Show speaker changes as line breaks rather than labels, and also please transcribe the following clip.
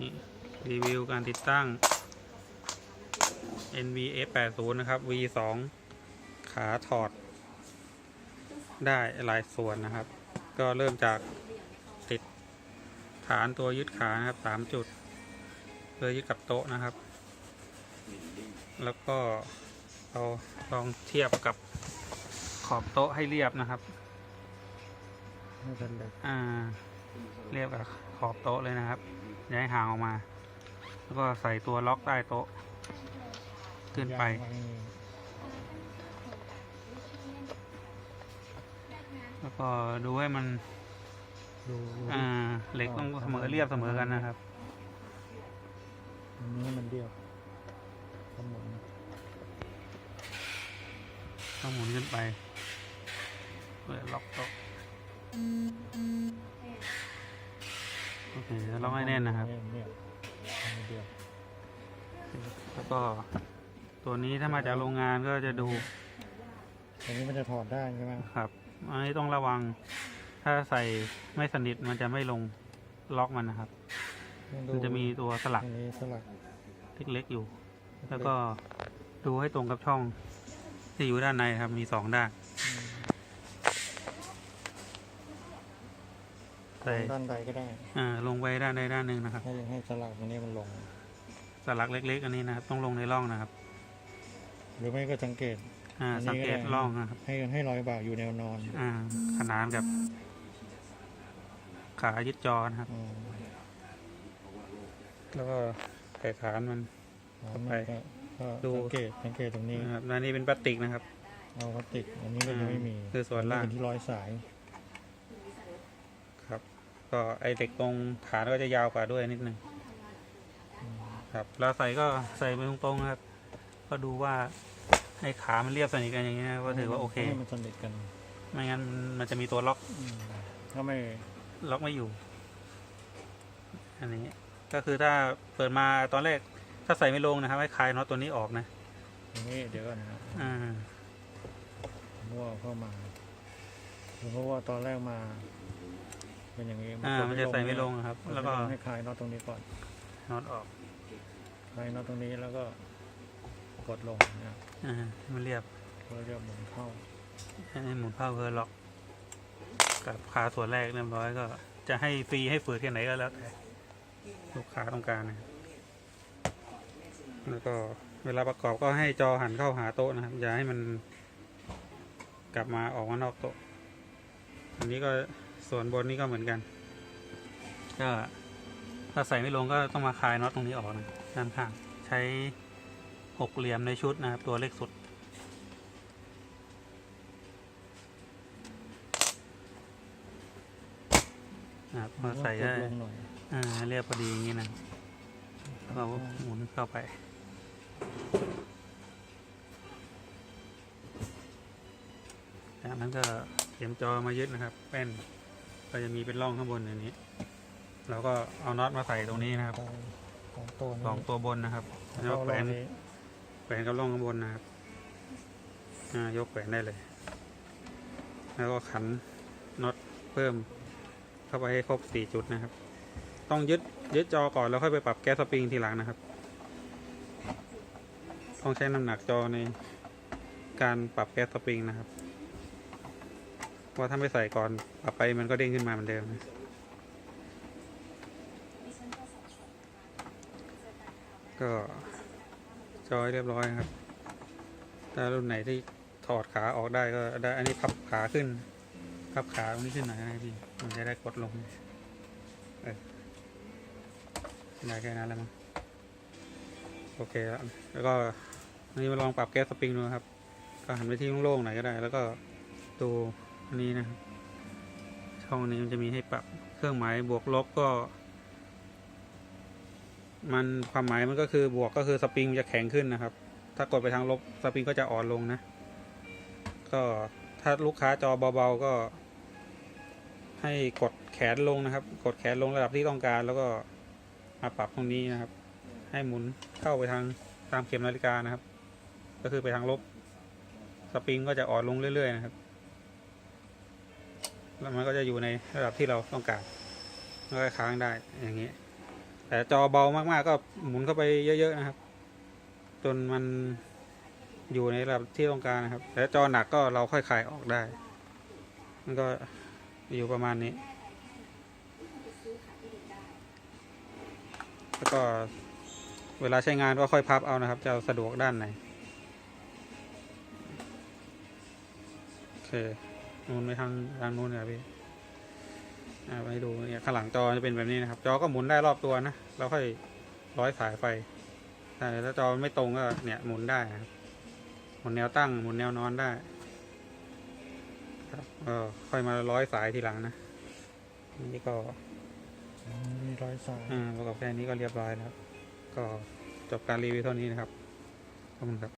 นี่รีวิวการติดตั้ง NVS 80นะครับ V2 ขาถอด ได้หลายส่วนนะครับ ก็เริ่มจากติดฐานตัวยึดขานะครับสามจุดเพื่อยึดกับโต๊ะนะครับ แล้วก็เราลองเทียบกับขอบโต๊ะให้เรียบนะครับ
ไม่เป็นไร
อ่า เรียบกับขอบโต๊ะเลยนะครับอ ย่าให้ห่างออกมา แล้วก็ใส่ตัวล็อกใต้โต๊ะ ขึ้นไป
ยางม่มี
แล้วก็ดูให้มัน
ดูดู
อ่าเหล็กต้องเสมอเรียบเสมอกันนะครับ
อันนี้มันเดียวขมุน
ต้องหมุนขึ้นไปเพื่อล็อกโต๊ะ โอเคแล้วล็อกให้แน่นนะครับ
เนี่ยอันนี้เดียว
แล้วก็ ตัวนี้ถ้ามาจากโรงงานก็จะดู
อันนี้มันจะถอดได้ใช่ไหม
ครับอันนี้ต้องระวัง ถ้าใส่ไม่สนิทมันจะไม่ลงล็อกมันนะครับ มันจะมีตัวสลัก
อันนี้สลัก
เล็กๆอยู่ แล้วก็ดูให้ตรงกับช่องที่อยู่ด้านในครับ มีสองด้าน
อืม
ใส่
ด้านใดก็ได้
อ่าลงไว้ด้านใดด้านหนึ่งนะครับ
ให้ให้สลักตรงนี้มันลง
สลักเล็ก ๆ อันนี้นะครับ ต้องลงในร่องนะครับ
หรือไม่ก็สังเกต
อ่า
อันนี้
สังเกต
ก็ได้
ร่องนะครับ
ให้ให้รอยบากอยู่แนวนอน
อ่า ขนานกับขายึดจอนะครับ
อืม
แล้วก็ใส่ฐานมัน
แล้ว
เข้า
มัน
ไป
ก็ก็
ดู
สังเกตสังเกตตรงนี้
นะครับและนี่เป็นพลาสติกนะครับ
เอาพลาสติกอันนี้ก็ยังไม่มี
คือส่วนล่าง
อัเป็นที่ร้อยสาย
ครับ ก็ไอเหล็กตรงฐานก็จะยาวกว่าด้วยนิดนึง
อืม
ครับแล้วใส่ก็ใส่ไปตรงๆนะครับ ก็ดูว่าให้ขามันเรียบสนิทกันอย่างนี้ยก็ถือว่าโอเค
ให้มันสนิทกัน
ไม่งั้นมันจะมีตัวล็อก
อืมถ้าไม่
ล็อกไม่อยู่ อันนี้ก็คือถ้าเปิดมาตอนแรกถ้าใส่ไม่ลงนะครับ ให้คลายน็อตตัวนี้ออกนะ
อย่างนี้เดี๋ยวก่อนนะ
อ่า
มั่วเข้ามาเพราะว่าตอนแรกมา เป็นอย่างนี้
อ่า
กด
มันจะใส่ไม่ลงนะครับ
กดไม่
แล้วก็
ให้คลายน็อตตรงนี้ก่อน
น็อตออก
คลายน็อตตรงนี้แล้วก็กดลงนะครับ
อ่าให้มันเรียบ
แล้วจะหมุนเข้า
ให้หมุนเข้าเพื่อล็อก กับขาส่วนแรกเรียบร้อยก็ จะให้ฟรีให้ฝืดแค่ไหนก็แล้วแต่ลูกค้าต้องการนะครับแล้วก็เวลาประกอบก็ให้จอหันเข้าหาโต๊ะนะครับอย่าให้มันกลับมาออกมานอกโต๊ะ อันนี้ก็ ส่วนบนนี้ก็เหมือนกัน ก็ถ้าใส่ไม่ลงก็ต้องมาคลายน็อตตรงนี้ออกนะด้านข้างใช้หกเหลี่ยมในชุดนะครับ ตัวเล็กสุด นะครับพอใส่
ก
ได้
ดลงหน่อย
อ่าเรียบพอดีอย่างนี้นะแล้วก็หมุนเข้าไปจากนั้นก็เข็มจอมายึดนะครับแป้น ก็จะมีเป็นร่องข้างบนอย่างนี้ เราก็เอาน็อตมาใส่ตรงนี้นะครับ
ของตัวนี้
สองตัวบนนะครับ
แล้
แล้วว
ก็
แขวน
รอบนี้
แขวนกับร่องข้างบนนะครับอ่ายกแขวนได้เลย แล้วก็ขันน็อตเพิ่มเข้าไปให้ครบสี่จุดนะครับ ต้องยึดยึดจอก่อนแล้วค่อยไปปรับแก๊สสปริงทีหลังนะครับ ต้องใช้น้ำหนักจอในการปรับแก๊สสปริงนะครับ เพราะถ้าไม่ใส่ก่อนปรับไปมันก็เด้งขึ้นมาเหมือนเดิม ก็จอยเรียบร้อยครับ ถ้ารุ่นไหนที่ถอดขาออกได้ก็ได้ อันนี้พับขาขึ้น พับขาตรงนี้ขึ้นหน่อยนะพี่ มันจะได้กดลง เออได้แค่นั้นแล้วมั้ง โอเคแล้วแล้วก็นนี้มาลองปรับแก๊สสปริงดูครับ ก็หันไปที่โล่งๆหน่อยก็ได้ แล้วก็ดู อันนี้นะครับ ช่องนี้มันจะมีให้ปรับเครื่องหมายบวกลบก็ มันความหมายมันก็คือบวกก็คือสปริงมันจะแข็งขึ้นนะครับ ถ้ากดไปทางลบสปริงก็จะอ่อนลงนะ ก็ถ้าลูกค้าจอเบาๆก็ ให้กดแขนลงนะครับ กดแขนลงระดับที่ต้องการ แล้วก็มาปรับตรงนี้นะครับ ให้หมุนเข้าไปทางตามเข็มนาฬิกานะครับ ก็คือไปทางลบ สปริงก็จะอ่อนลงเรื่อยๆนะครับ แล้วมันก็จะอยู่ในระดับที่เราต้องการแล้วก็ค้างได้อย่างนี้ แต่จอเบามาก ๆ ก็หมุนเข้าไปเยอะ ๆ นะครับ จนมันอยู่ในระดับที่ต้องการนะครับ แต่จอหนักก็เราค่อยคลายออกได้ มันก็อยู่ประมาณนี้ แล้วก็เวลาใช้งานก็ค่อยพับเอานะครับ จะสะดวกด้านไหน โอเค นูนไปทางทางนู้นเลยครับพี่อ่าไปดูเนี่ยข้างหลังจอจะเป็นแบบนี้นะครับ จอก็หมุนได้รอบตัวนะแล้วค่อยร้อยสายไฟแต่ถ้าจอไม่ตรงก็เนี่ยหมุนได้นะครับหมุนแนวตั้งหมุนแนวนอนได้ครับก็ค่อยมาร้อยสายทีหลังนะนี่ก็
อ๋อมีรอยสาย
อ่าประกอบแค่นี้ก็เรียบร้อยแล้วก็จบการรีวิวเท่านี้นะครับขอบคุณครับ